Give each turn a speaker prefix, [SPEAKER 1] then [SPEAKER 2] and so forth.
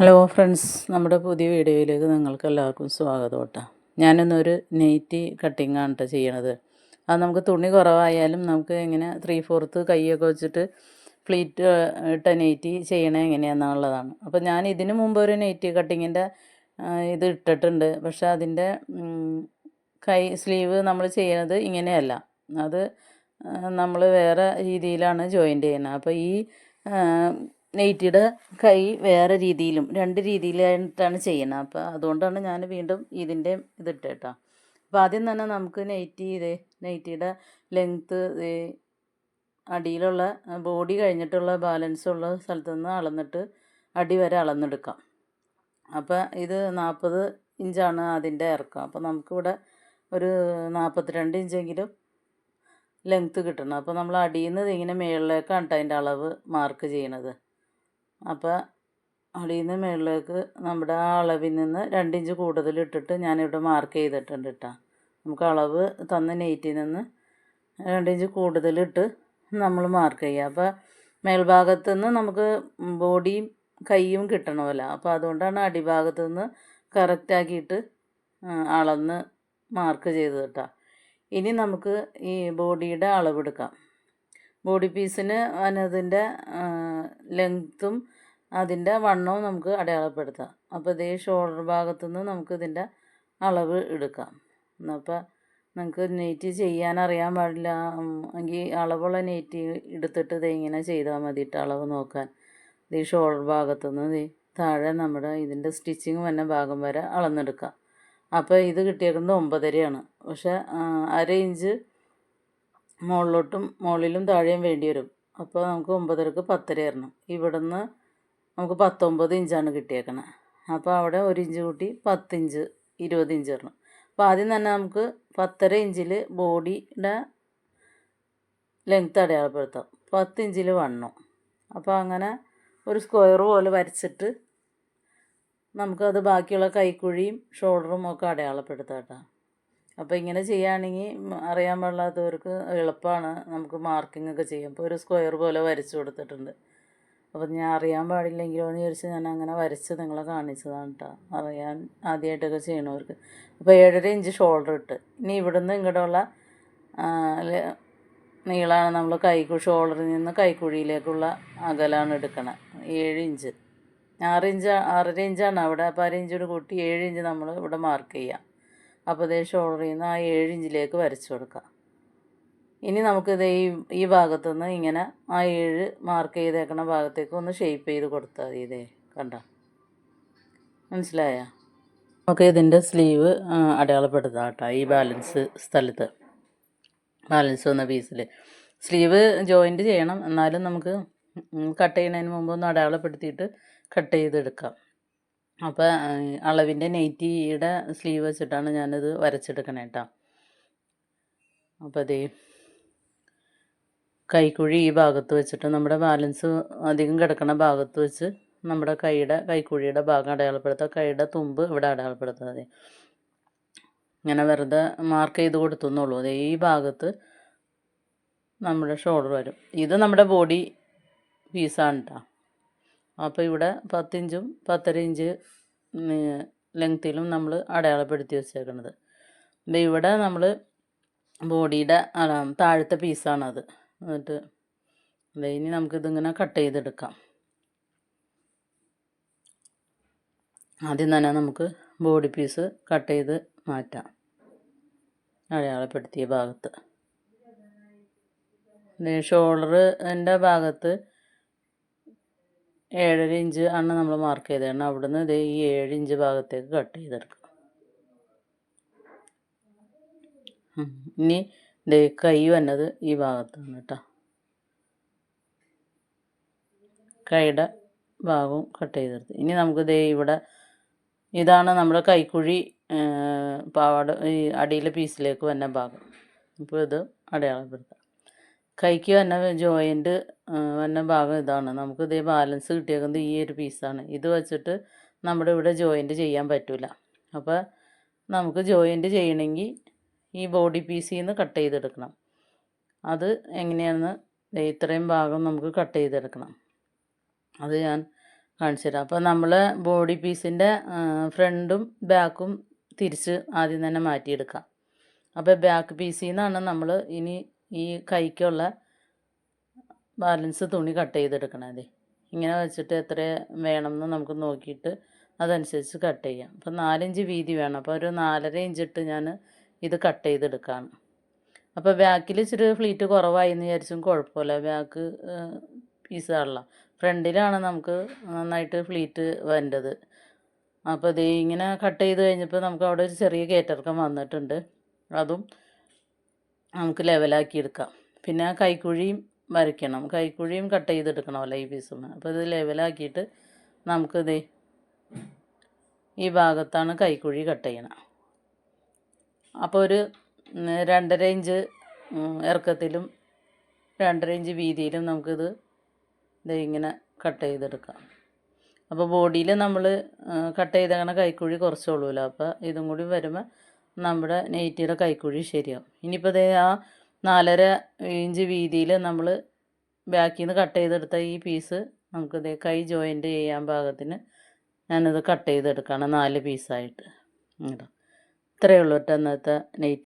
[SPEAKER 1] Hello friends നമ്മുടെ പുതിയ വീഡിയോയിലേക്ക് നിങ്ങൾക്ക് എല്ലാവർക്കും സ്വാഗതം കേട്ടോ. ഞാനിന്നൊരു നെയ്റ്റി കട്ടിങ് ആണ് കേട്ടോ ചെയ്യണത്. അത് നമുക്ക് തുണി കുറവായാലും നമുക്ക് എങ്ങനെ ത്രീ ഫോർത്ത് കൈയൊക്കെ വെച്ചിട്ട് ഫ്ലീറ്റ് ഇട്ട നെയ്റ്റി ചെയ്യണേ എങ്ങനെയാണെന്നുള്ളതാണ് അപ്പോൾ ഞാൻ ഇതിനു മുമ്പ് ഒരു നെയ്റ്റി കട്ടിങ്ങിന്റെ ഇത് ഇട്ടിട്ടുണ്ട്. പക്ഷേ അതിന്റെ കൈ സ്ലീവ് നമ്മൾ ചെയ്യണത് ഇങ്ങനെയല്ല. അത് നമ്മൾ വേറെ രീതിയിലാണ് ജോയിന്റ് ചെയ്യുന്നത്. അപ്പോൾ ഈ നെയ്റ്റിയുടെ കൈ വേറെ രീതിയിലും രണ്ട് രീതിയിലായിട്ടാണ് ചെയ്യുന്നത് അപ്പോൾ അതുകൊണ്ടാണ് ഞാൻ വീണ്ടും ഇതിന്റെ ഇതിട്ടേട്ടോ. അപ്പോൾ ആദ്യം തന്നെ നമുക്ക് നെയ്റ്റി ഇത് നെയ്റ്റിയുടെ ലെങ്ത്ത് അടിയിലുള്ള ബോഡി കഴിഞ്ഞിട്ടുള്ള ബാലൻസ് ഉള്ള സ്ഥലത്തു നിന്ന് അളന്നിട്ട് അടി വരെ അളന്നെടുക്കാം. അപ്പോൾ ഇത് നാൽപ്പത് ഇഞ്ചാണ് അതിന്റെ ഇറക്കം. അപ്പോൾ നമുക്കിവിടെ ഒരു നാൽപ്പത്തിരണ്ട് ഇഞ്ചെങ്കിലും ലെങ്ത്ത് കിട്ടണം. അപ്പോൾ നമ്മൾ അടിയിൽ നിന്ന് ഇങ്ങനെ മുകളിലേക്കാണ് അതിന്റെ അളവ് മാർക്ക് ചെയ്യണത്. അപ്പോൾ അടിയിൽ നിന്ന് മുകളിലേക്ക് നമ്മുടെ ആ അളവിൽ നിന്ന് രണ്ട് ഇഞ്ച് കൂടുതൽ ഇട്ടിട്ട് ഞാനിവിടെ മാർക്ക് ചെയ്തിട്ടുണ്ട് കേട്ടോ നമുക്ക് അളവ് തന്ന നെയ്റ്റിൽ നിന്ന് രണ്ട് ഇഞ്ച് കൂടുതലിട്ട് നമ്മൾ മാർക്ക് ചെയ്യുക അപ്പോൾ മേൽഭാഗത്തു നിന്ന് നമുക്ക് ബോഡിയും കൈയും കിട്ടണമല്ലോ. അപ്പോൾ അതുകൊണ്ടാണ് അടിഭാഗത്തു നിന്ന് കറക്റ്റാക്കിയിട്ട് അളന്ന് മാർക്ക് ചെയ്തത് കേട്ടോ ഇനി നമുക്ക് ഈ ബോഡിയുടെ അളവെടുക്കാം ബോഡി പീസിന് അതിന്റെ ലെങ്ത്തും അതിന്റെ വണ്ണവും നമുക്ക് അടയാളപ്പെടുത്താം. അപ്പോൾ ഇതേ ഷോൾഡർ ഭാഗത്തു നിന്ന് നമുക്ക് ഇതിന്റെ അളവ് എടുക്കാം. അപ്പോൾ നമുക്ക് നെയ്റ്റ് ചെയ്യാൻ അറിയാൻ പാടില്ല. എങ്കിൽ അളവുള്ള നെയ്റ്റ് എടുത്തിട്ട് ഇത് ഇങ്ങനെ ചെയ്താൽ മതിയിട്ട് അളവ് നോക്കാൻ. ഈ ഷോൾഡർ ഭാഗത്തു നിന്ന് താഴെ നമ്മുടെ ഇതിന്റെ സ്റ്റിച്ചിങ് വന്ന ഭാഗം വരെ അളന്നെടുക്കാം. അപ്പോൾ ഇത് കിട്ടിയേക്കുന്നത് ഒമ്പതരയാണ്. പക്ഷേ അര ഇഞ്ച് മുകളിലോട്ടും മുകളിലും താഴെയും വേണ്ടി വരും. അപ്പോൾ നമുക്ക് ഒമ്പതരക്ക് പത്തര തരണം ഇവിടുന്ന് നമുക്ക് പത്തൊമ്പത് ഇഞ്ചാണ് കിട്ടിയേക്കണത് അപ്പോൾ അവിടെ ഒരു ഇഞ്ച് കൂട്ടി പത്തിഞ്ച് ഇരുപത് ഇഞ്ച് വരണം. അപ്പോൾ ആദ്യം തന്നെ നമുക്ക് പത്തര ഇഞ്ചിൽ ബോഡിയുടെ ലെങ്ത് അടയാളപ്പെടുത്താം. പത്ത് ഇഞ്ചിൽ വണ്ണം. അപ്പോൾ അങ്ങനെ ഒരു സ്ക്വയർ പോലെ വരച്ചിട്ട് നമുക്കത് ബാക്കിയുള്ള കൈക്കുഴിയും ഷോൾഡറും ഒക്കെ അടയാളപ്പെടുത്താം കേട്ടോ. അപ്പോൾ ഇങ്ങനെ ചെയ്യുകയാണെങ്കിൽ അറിയാൻ പാടില്ലാത്തവർക്ക് എളുപ്പമാണ് നമുക്ക് മാർക്കിംഗ് ഒക്കെ ചെയ്യാം. ഇപ്പോൾ ഒരു സ്ക്വയർ പോലെ വരച്ചു കൊടുത്തിട്ടുണ്ട്. അപ്പോൾ ഞാൻ അറിയാൻ പാടില്ലെങ്കിലോ എന്ന് ചോദിച്ചാൽ ഞാൻ അങ്ങനെ വരച്ച് നിങ്ങളെ കാണിച്ചതാണ് കേട്ടോ അറിയാൻ ആദ്യമായിട്ടൊക്കെ ചെയ്യണവർക്ക്. അപ്പോൾ ഏഴര ഇഞ്ച് ഷോൾഡർ ഇട്ട്. ഇനി ഇവിടുന്ന് ഇങ്ങോട്ടുള്ള നീളമാണ് നമ്മൾ കൈക്കു ഷോൾഡറിൽ നിന്ന് കൈക്കുഴിയിലേക്കുള്ള അകലാണ് എടുക്കണത് ഏഴ് ഇഞ്ച് ആറ് ഇഞ്ച് ആറര ഇഞ്ചാണ് അവിടെ അപ്പോൾ അര ഇഞ്ചോട് കൂട്ടി ഏഴ് ഇഞ്ച് നമ്മൾ ഇവിടെ മാർക്ക് ചെയ്യാം. അപ്പോൾ ഇതേ ഷോൾഡറിൽ നിന്ന് ആ ഏഴ് ഇഞ്ചിലേക്ക് വരച്ചു കൊടുക്കുക. ഇനി നമുക്കിത് ഈ ഈ ഭാഗത്തുനിന്ന് ഇങ്ങനെ ആ ഏഴ് മാർക്ക് ചെയ്തേക്കണ ഭാഗത്തേക്ക് ഒന്ന് ഷേപ്പ് ചെയ്ത് കൊടുത്താൽ മതി ഇതേ കണ്ട? മനസ്സിലായ? നമുക്ക് ഇതിന്റെ സ്ലീവ് അടയാളപ്പെടുത്താം കേട്ടോ ഈ ബാലൻസ് സ്ഥലത്ത്. ബാലൻസ് വന്ന പീസിൽ സ്ലീവ് ജോയിന്റ് ചെയ്യണം എന്നാലും നമുക്ക് കട്ട് ചെയ്യുന്നതിന് മുമ്പ് ഒന്ന് അടയാളപ്പെടുത്തിയിട്ട് കട്ട് ചെയ്തെടുക്കാം. അപ്പോൾ അളവിന്റെ നെയ്റ്റിയുടെ സ്ലീവ് വെച്ചിട്ടാണ് ഞാനത് വരച്ചെടുക്കണേ കേട്ടോ അപ്പോൾ അതേ കൈക്കുഴി ഈ ഭാഗത്ത് വെച്ചിട്ട് നമ്മുടെ ബാലൻസ് അധികം കിടക്കുന്ന ഭാഗത്ത് വെച്ച് നമ്മുടെ കൈയുടെ കൈക്കുഴിയുടെ ഭാഗം അടയാളപ്പെടുത്തുക കൈയുടെ തുമ്പ് ഇവിടെ അടയാളപ്പെടുത്തുക അതെ ഇങ്ങനെ വെറുതെ മാർക്ക് ചെയ്ത് കൊടുത്തുന്നുള്ളൂ. അതെ ഈ ഭാഗത്ത് നമ്മുടെ ഷോൾഡർ വരും. ഇത് നമ്മുടെ ബോഡി പീസാണ് കേട്ടോ അപ്പോൾ ഇവിടെ പത്തിഞ്ചും പത്തര ഇഞ്ച് ലെങ്ത്തിലും നമ്മൾ അടയാളപ്പെടുത്തി വെച്ചേക്കുന്നത് അപ്പോൾ ഇവിടെ നമ്മൾ ബോഡിയുടെ താഴത്തെ പീസാണത്. എന്നിട്ട് ഇനി നമുക്കിതിങ്ങനെ കട്ട് ചെയ്തെടുക്കാം. ആദ്യം തന്നെ നമുക്ക് ബോഡി പീസ് കട്ട് ചെയ്ത് മാറ്റാം. അടയാളപ്പെടുത്തിയ ഭാഗത്ത്. ഷോൾഡറിന്റെ ഭാഗത്ത് ഏഴര ഇഞ്ച് ആണ് നമ്മൾ മാർക്ക് ചെയ്തതാണ് അവിടുന്ന് ഇതേ ഈ ഏഴ് ഇഞ്ച് ഭാഗത്തേക്ക് കട്ട് ചെയ്തെടുക്കാം ഇനി ദേ കൈ വന്നത് ഈ ഭാഗത്താണ് കേട്ടോ കൈയുടെ ഭാഗവും കട്ട് ചെയ്തെടുത്ത്. ഇനി നമുക്ക് ദേ ഇവിടെ ഇതാണ് നമ്മുടെ കൈക്കുഴി പാവാട ഈ അടിയിലെ പീസിലേക്ക് വന്ന ഭാഗം. അപ്പോൾ ഇത് അടയാളപ്പെടുത്താം. കൈക്ക് വന്ന ജോയിന്റ് വന്ന ഭാഗം ഇതാണ്. നമുക്ക് ഇതേ ബാലൻസ് കിട്ടിയേക്കുന്നത് ഈ ഒരു പീസാണ് ഇത് വെച്ചിട്ട് നമ്മുടെ ഇവിടെ ജോയിന്റ് ചെയ്യാൻ പറ്റില്ല അപ്പോൾ നമുക്ക് ജോയിന്റ് ചെയ്യണമെങ്കിൽ ഈ ബോഡി പീസിൽ നിന്ന് കട്ട് ചെയ്തെടുക്കണം. അത് എങ്ങനെയാണെന്ന് ഇത്രയും ഭാഗം നമുക്ക് കട്ട് ചെയ്തെടുക്കണം. അത് ഞാൻ കാണിച്ചു തരാം. അപ്പോൾ നമ്മൾ ബോഡി പീസിന്റെ ഫ്രണ്ടും ബാക്കും തിരിച്ച് ആദ്യം തന്നെ മാറ്റിയെടുക്കാം. അപ്പോൾ ബാക്ക് പീസിൽ നിന്നാണ് നമ്മൾ ഇനി ഈ കൈക്കുള്ള ബാലൻസ് തുണി കട്ട് ചെയ്തെടുക്കണത്. ഇങ്ങനെ വെച്ചിട്ട് എത്ര വേണമെന്ന് നമുക്ക് നോക്കിയിട്ട് അതനുസരിച്ച് കട്ട് ചെയ്യാം. അപ്പോൾ നാലിഞ്ച് വീതി വേണം. അപ്പോൾ ഒരു നാലര ഇഞ്ചിട്ട് ഞാൻ ഇത് കട്ട് ചെയ്തെടുക്കുകയാണ് അപ്പോൾ ബാക്കിൽ ഇച്ചിരി ഫ്ലീറ്റ് കുറവായി എന്ന് വിചാരിച്ചും കുഴപ്പമില്ല. ബാക്ക് പീസാണല്ലോ ഫ്രണ്ടിലാണ് നമുക്ക് നന്നായിട്ട് ഫ്ലീറ്റ് വരേണ്ടത്. അപ്പോൾ ഇത് ഇങ്ങനെ കട്ട് ചെയ്ത് കഴിഞ്ഞപ്പോൾ നമുക്ക് അവിടെ ഒരു ചെറിയ കയറ്റിറക്കം വന്നിട്ടുണ്ട്. അതും നമുക്ക് ലെവലാക്കി എടുക്കാം. പിന്നെ കൈക്കുഴിയും വരയ്ക്കണം കൈക്കുഴിയും കട്ട് ചെയ്തെടുക്കണമല്ലോ ഈ പീസും അപ്പോൾ ഇത് ലെവലാക്കിയിട്ട് നമുക്കിത് ഈ ഭാഗത്താണ് കൈക്കുഴി കട്ട് ചെയ്യണം. അപ്പോൾ ഒരു രണ്ടര ഇഞ്ച് ഇറക്കത്തിലും രണ്ടര ഇഞ്ച് വീതിയിലും നമുക്കിത് ഇത് ഇങ്ങനെ കട്ട് ചെയ്തെടുക്കാം. അപ്പോൾ ബോഡിയിൽ നമ്മൾ കട്ട് ചെയ്തങ്ങനെ കൈക്കുഴി കുറച്ചുള്ളൂല്ലോ അപ്പോൾ ഇതും കൂടി വരുമ്പോൾ നമ്മുടെ നെയ്റ്റിയുടെ കൈക്കുഴി ശരിയാവും. ഇനിയിപ്പോൾ ദേ ആ നാലര ഇഞ്ച് വീതിയിൽ നമ്മൾ ബാക്കിൽ നിന്ന് കട്ട് ചെയ്തെടുത്ത ഈ പീസ് നമുക്ക് ദേ കൈ ജോയിന്റ് ചെയ്യാൻ പാകത്തിന് ഞാനത് കട്ട് ചെയ്തെടുക്കുകയാണ് നാല് പീസായിട്ട്. ഇത്രയേ ഉള്ളൂ കേട്ടോ ഇന്നത്തെ നെയ്റ്റ്